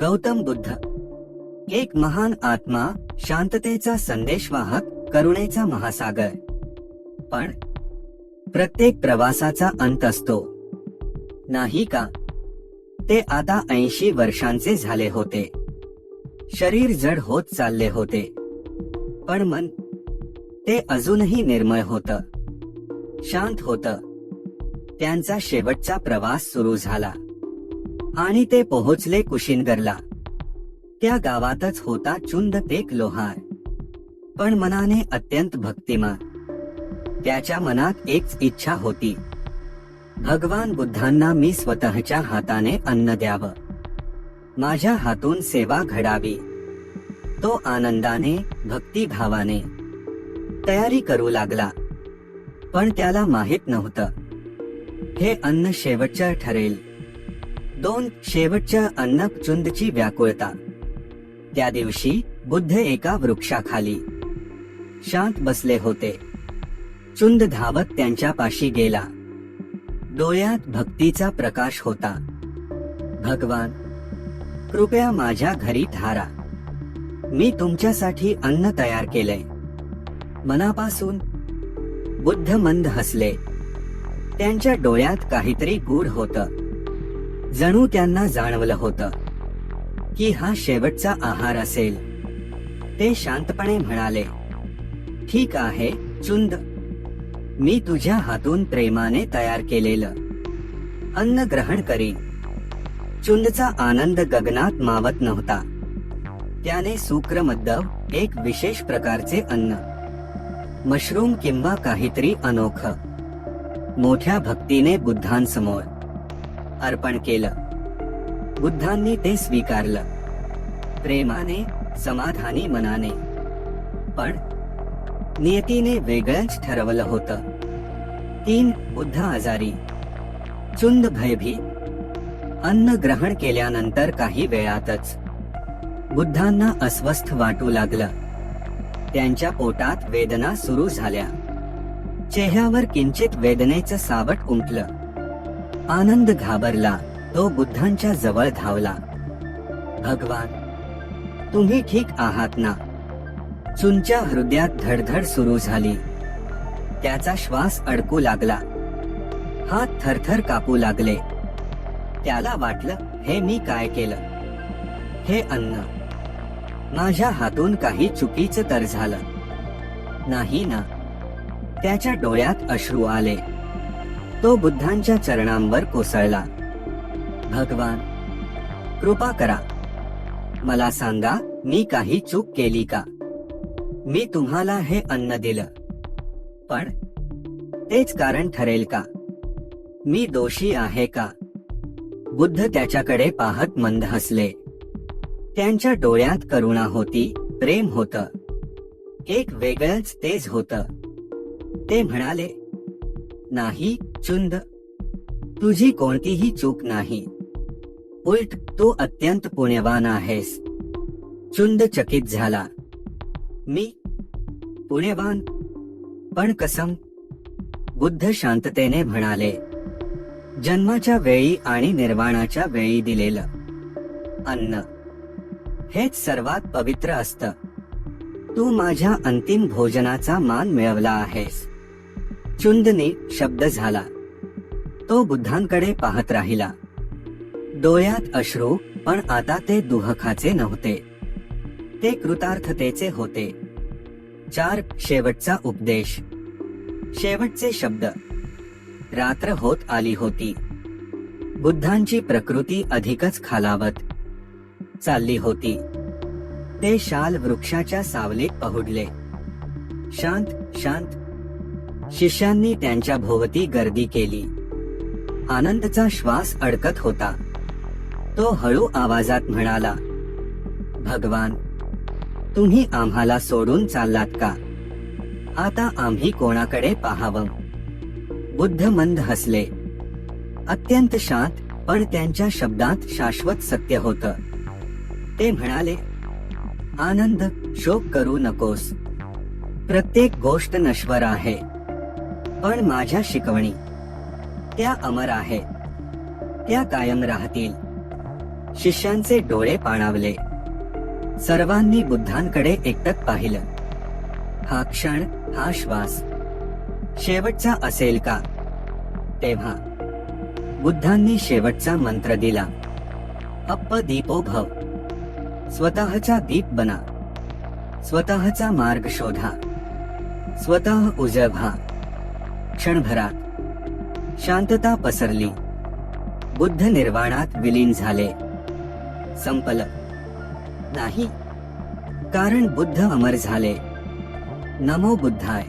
गौतम बुद्ध. एक महान आत्मा शांततेचा संदेशवाहक करुणेचा महासागर. पण प्रत्येक प्रवासाचा अंत असतो. नाही का? ते आता ऐंशी वर्षांचे झाले होते. शरीर जड होत चालले होते. पण मन ते अजूनही निर्मळ होत. शांत होत. त्यांचा शेवटचा प्रवास सुरू झाला. आणि ते पोहोचले कुशिनगरला. त्या गावातच होता चुंद तेक लोहार. पण मनाने अत्यंत भक्तिमान. त्याच्या मनात एकच इच्छा होती. भगवान बुद्धांना मी स्वतःच्या हाताने अन्न द्यावं. माझ्या हातून सेवा घडावी. तो आनंदाने भक्तिभावाने तयारी करू लागला. पण त्याला माहीत नव्हतं. हे अन्न शेवटचं ठरेल. दोन शेवटच्या अन्नक चुंदची व्याकुळता. त्या दिवशी बुद्ध एका वृक्षाखाली शांत बसले होते. चुंद धावत त्यांच्या पाशी गेला. डोळ्यात भक्तीचा प्रकाश होता. भगवान कृपया माझ्या घरी थारा मी तुमच्यासाठी अन्न तयार केलंय. मनापासून बुद्ध मंद हसले. त्यांच्या डोळ्यात काहीतरी गूढ होतं. जणू त्यांना जाणवलं होतं की हा शेवटचा आहार असेल. ते शांतपणे म्हणाले ठीक आहे चुंद. मी तुझ्या हातून प्रेमाने तयार केलेलं. अन्न ग्रहण करी चुंदचा आनंद गगनात मावत नव्हता. त्याने सुक्रमद्दव एक विशेष प्रकारचे अन्न मशरूम किंवा काहीतरी अनोख मोठ्या भक्तीने बुद्धांसमोर अर्पण केलं. बुद्धांनी ते स्वीकारलं. प्रेमाने समाधानी मनाने. पण नियतीने वेगळंच ठरवलं होतं. तीन बुद्ध आजारी. चुंद भयभीत अन्न ग्रहण केल्यानंतर काही वेळातच बुद्धांना अस्वस्थ वाटू लागलं. त्यांच्या पोटात वेदना सुरू झाल्या. चेहऱ्यावर किंचित वेदनेचं सावट उमटलं. आनंद घाबरला तो बुद्धांच्या जवळ धावला. भगवान तुम्ही ठीक आहात ना? चुनच्या हृदयात धडधड सुरू झाली. त्याचा श्वास अडकू लागला. हात थरथर कापू लागले. त्याला वाटलं हे मी काय केलं? हे अन्न. माझ्या हातून काही चुकीचं तर झालं. नाही ना. त्याच्या डोळ्यात अश्रू आले. तो बुद्धांच्या चरणांवर कोसळला. भगवान कृपा करा. मला सांगा मी काही चूक केली का? मी तुम्हाला हे अन्न दिलं. पण तेच कारण ठरेल का? मी दोषी आहे का? बुद्ध त्याच्याकडे पाहत मंद हसले. त्यांच्या डोळ्यात करुणा होती प्रेम होत. एक वेगळंच तेज होत. ते म्हणाले नाही चुंद. तुझी कोणतीही चूक नाही. उलट तू अत्यंत पुण्यवान आहेस. चुंद चकित झाला. मी पुण्यवान पण कसम. बुद्ध शांततेने म्हणाले जन्माच्या वेळी आणि निर्वाणाच्या वेळी दिलेलं अन्न. हेच सर्वात पवित्र असत. तू माझ्या अंतिम भोजनाचा मान मिळवला आहेस. चुंदने शब्द झाला. तो बुद्धांकडे पाहत राहिला. डोळ्यात अश्रू पण आता ते दुहखाचे नव्हते. ते कृतार्थतेचे होते. चार शेवटचा उपदेश. शेवटचे शब्द. रात्र होत आली होती. बुद्धांची प्रकृती अधिकच खालावत चालली होती. ते शाल वृक्षाच्या सावलीत पहुडले. शांत शांत शिष्यांनी त्यांच्या भोवती गर्दी केली. आनंदचा श्वास अडकत होता. तो हळू आवाजात म्हणाला भगवान तुम्ही आम्हाला सोडून चाललात का? आता आम्ही कोणाकडे पाहावं? बुद्ध मंद हसले. अत्यंत शांत पण त्यांच्या शब्दात शाश्वत सत्य होत. ते म्हणाले आनंद शोक करू नकोस. प्रत्येक गोष्ट नश्वर आहे. पण माझ्या शिकवणी. त्या अमर आहेत. त्या कायम राहतील. शिष्यांचे डोळे पाणावले. सर्वांनी बुद्धांकडे एकटक पाहिलं. हा क्षण हा श्वास. शेवटचा असेल का? तेव्हा. बुद्धांनी शेवटचा मंत्र दिला. अप्प दीपो भव स्वतःचा दीप बना. स्वतःचा मार्ग शोधा. स्वतः उजवा. क्षणभरात. शांतता पसरली. बुद्ध निर्वाणात विलीन झाले. संपलं. नाही. कारण बुद्ध अमर झाले. नमो बुद्धाय.